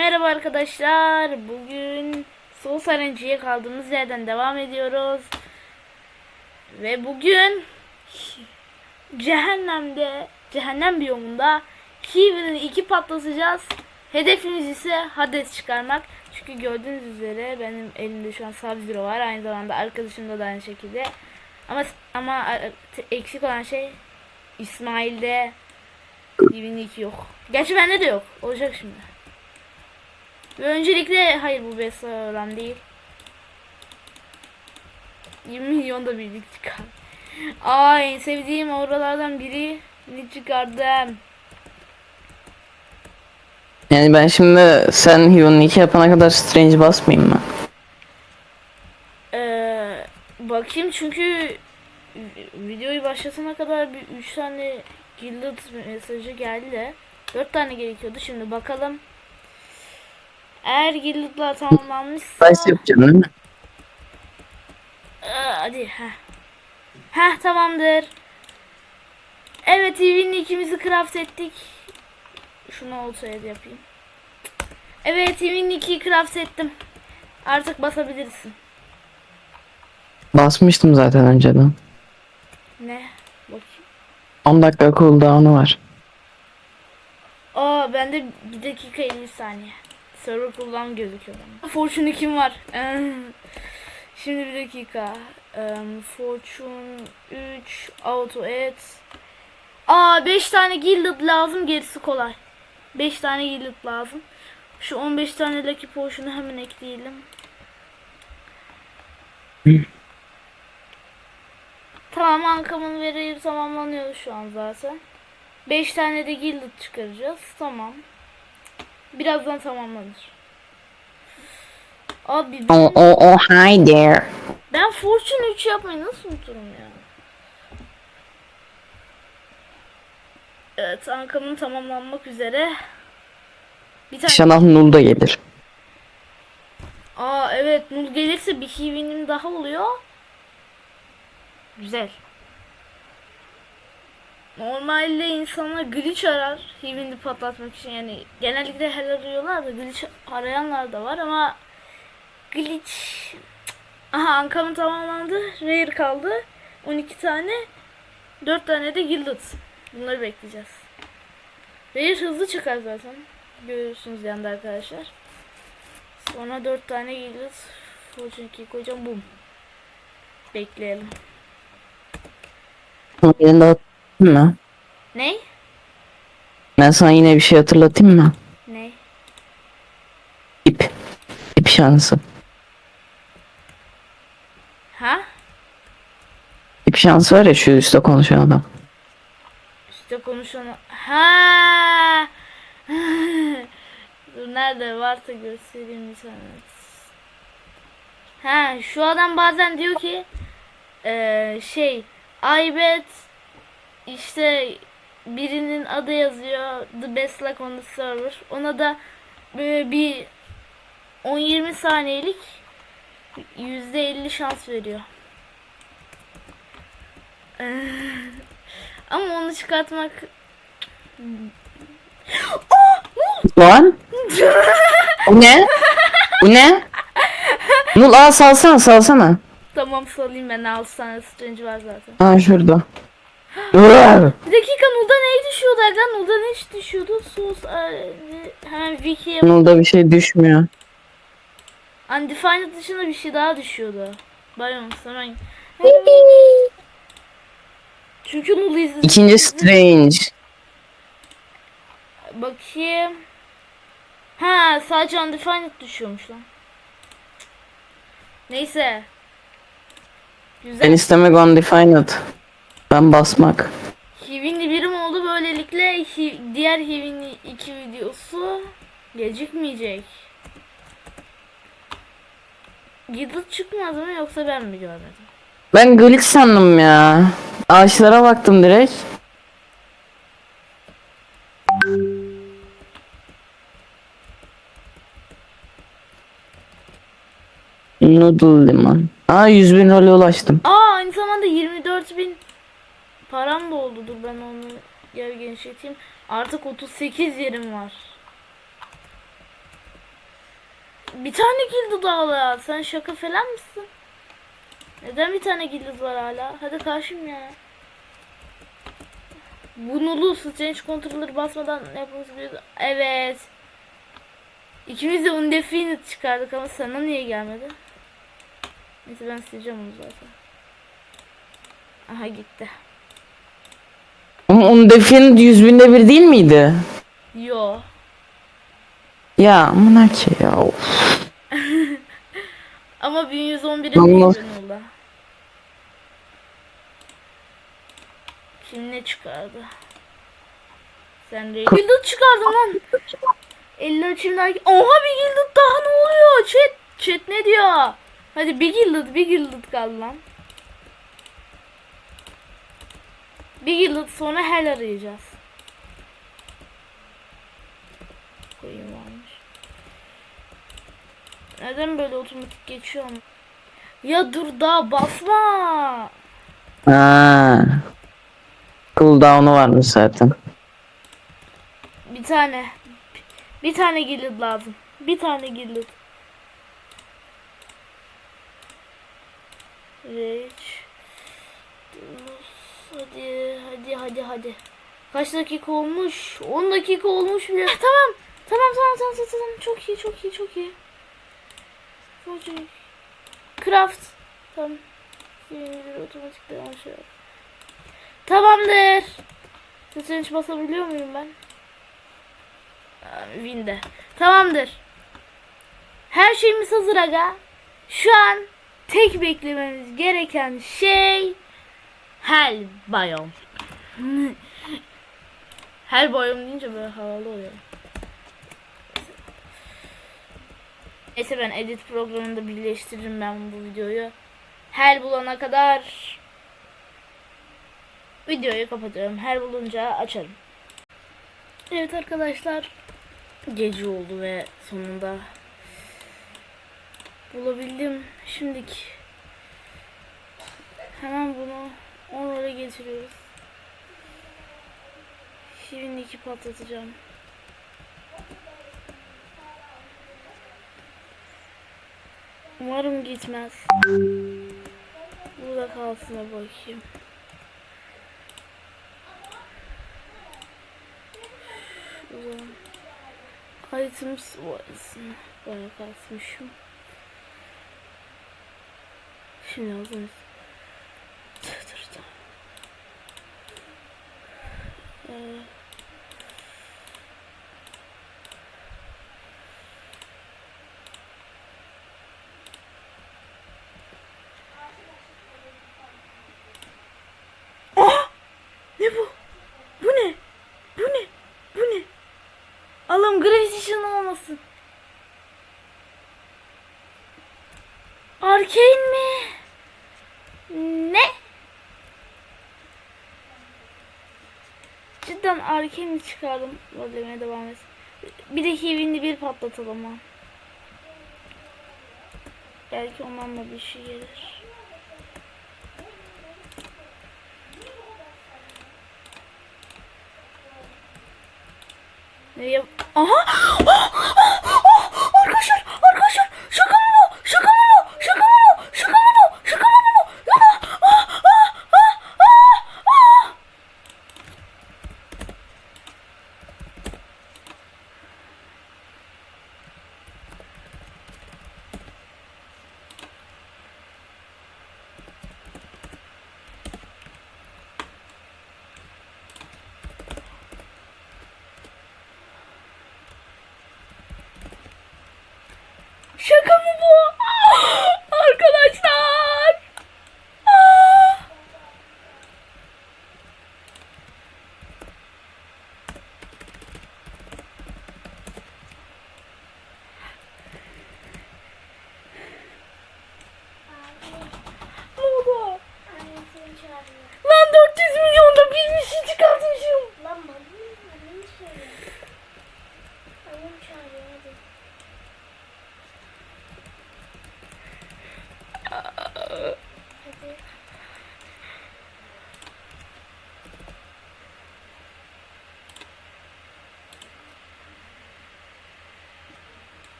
Merhaba arkadaşlar. Bugün Soul Sarıncı'ya kaldığımız yerden devam ediyoruz. Ve bugün cehennemde, cehennem biyomunda Kiwi'nin iki patlatacağız. Hedefimiz ise Hades çıkarmak. Çünkü gördüğünüz üzere benim elimde şu an Sub-Zero var. Aynı zamanda arkadaşımda da aynı şekilde. Ama ama eksik olan şey İsmail'de Kiwi'nin iki yok. Gerçi bende de yok. Olacak şimdi. Ve öncelikle hayır bu best olan değil. 20 milyon da birlik çıkar. Ay sevdiğim oralardan biri ne çıkardım. Yani ben şimdi sen Human 2 yapana kadar Strange basmayayım mı? Ee, bakayım çünkü videoyu başlatana kadar bir 3 tane guild mesajı geldi de 4 tane gerekiyordu. Şimdi bakalım. Eğer guild'lar tamamlanmışsa Dice yapacağım değil mi? Aa, hadi heh. Heh tamamdır. Evet evin ikimizi craft ettik. Şunu olsaydı yapayım. Evet evin ikiyi craft ettim. Artık basabilirsin. Basmıştım zaten önceden. Ne? Bakayım. 10 dakika cooldown'u var. Aa bende bir dakika 50 saniye. Server cooldown gözüküyor bana. Fortune kim var? Şimdi bir dakika. Em, Fortune 3 auto et. Aa 5 tane gilded lazım gerisi kolay. 5 tane gilded lazım. Şu 15 tane lucky potion'u hemen ekleyelim. Tamam ankamın veri tamamlanıyor şu an zaten. 5 tane de gilded çıkaracağız. Tamam. Birazdan tamamlanır. Abi ben, Oh oh oh hi there. ben Fortune 3 yapmayı nasıl unuturum ya? Evet ankamın tamamlanmak üzere. Bir tane. İnşallah Null da gelir. Aa evet Nul gelirse bir Hivi'nin daha oluyor. Güzel. Normalde insanlar glitch arar Hivi'ni patlatmak için yani genellikle hell arıyorlar da glitch arayanlar da var ama glitch Aha Ankam'ın tamamlandı. Rare kaldı. 12 tane. 4 tane de Gilded. Bunları bekleyeceğiz. Rare hızlı çıkar zaten. Görüyorsunuz yanda arkadaşlar. Sonra 4 tane Gilded. Fortune 2 koyacağım. Bum. Bekleyelim. Mı? Ne? Ben sana yine bir şey hatırlatayım mı? Ne? İp. İp şansı. Ha? İp şansı var ya şu üstte konuşan adam. İşte konuşan... Ha! Dur nerede varsa göstereyim bir sana. Ha şu adam bazen diyor ki eee, şey I bet işte birinin adı yazıyor the best luck on the server. Ona da böyle bir 10-20 saniyelik %50 şans veriyor. Ama onu çıkartmak Lan? Bu ne? Bu ne? Null al salsana salsana. Tamam salayım ben 6 tane strange var zaten. Ha şurada. Bir dakika Nul'da ne düşüyordu Ergan? Nul'da ne düşüyordu? Sus. Hemen Wiki'ye Null'da bir şey düşmüyor. Undefined dışında bir şey daha düşüyordu. Bayon hemen. Çünkü Nul'u izledim. İkinci Strange. Bakayım. Ha sadece Undefined düşüyormuş lan. Neyse. Güzel. Ben istemek undefined. Ben basmak. Hivinli birim oldu böylelikle hi- diğer Hivinli 2 videosu gecikmeyecek. Gidip çıkmadı mı yoksa ben mi görmedim? Ben glitch sandım ya. Ağaçlara baktım direkt. Noodle limon. Aa 100 bin role ulaştım. Aa aynı zamanda 24 bin param da oldu. Dur ben onu gel genişleteyim. Artık 38 yerim var. Bir tane gildi daha. Sen şaka falan mısın? Neden bir tane gildi var hala? Hadi karşım ya. Bunulu strange controller basmadan yapmamız biliyordu. Evet. İkimiz de undefinite çıkardık ama sana niye gelmedi? Neyse ben sileceğim onu zaten. Aha gitti. Ama onun definin yüz binde bir değil miydi? Yo. Ya amına ki ya. of. Ama 1111'e Vallahi. değil Bunula. Şimdi ne çıkardı? Sen de Gilded çıkardın lan. 50 içimden Oha bir Gilded daha ne oluyor? Chat, chat ne diyor? Hadi bir Gilded, bir Gilded kaldı lan. Bir Gilded sonra Hell arayacağız. Koyayım varmış. Neden böyle otomatik geçiyor ama? Ya dur daha basma. Ha. Cooldown'u varmış zaten. Bir tane. Bir tane gilded lazım. Bir tane gilded. Rage. Hadi hadi hadi hadi. Kaç dakika olmuş? 10 dakika olmuş bile. Eh, Tamam. Tamam tamam tamam tamam. tamam. Çok iyi çok iyi çok iyi. Çok iyi. Craft. Tamam. Yenileri otomatik devam şey yap. Tamamdır. Seçenç basabiliyor muyum ben? Winde. Tamamdır. Her şeyimiz hazır aga. Şu an tek beklememiz gereken şey Hell Biome. Hell Biome deyince böyle havalı oluyor. Neyse ben edit programında birleştiririm ben bu videoyu. Hell bulana kadar videoyu kapatıyorum. Her bulunca açarım. Evet arkadaşlar gece oldu ve sonunda bulabildim. Şimdiki hemen bunu 10 oraya getiriyoruz. Şimdi iki patlatacağım. Umarım gitmez. Burada kalsın bakayım. Items was. Bayağı kasmışım. Şimdi hazırız. Dur dur dur. Ee, Ah! Ne bu? Bu ne? Bu ne? Bu ne? Allah'ım Gravitation olmasın. Arcane mi? Ne? Cidden Arcane mi çıkardım? Rollemeye devam et. Bir de Heaven'li bir patlatalım ha. Belki ondan da bir şey gelir. Eu. Oh! Oh!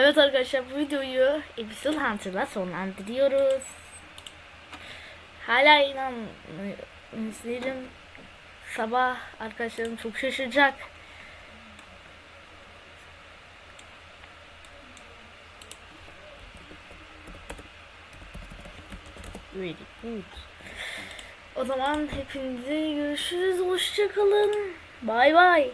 Evet arkadaşlar bu videoyu Episode Hunter'la sonlandırıyoruz. Hala inan değilim. Sabah arkadaşlarım çok şaşıracak. Really good. O zaman hepinize görüşürüz. Hoşçakalın. Bay bay.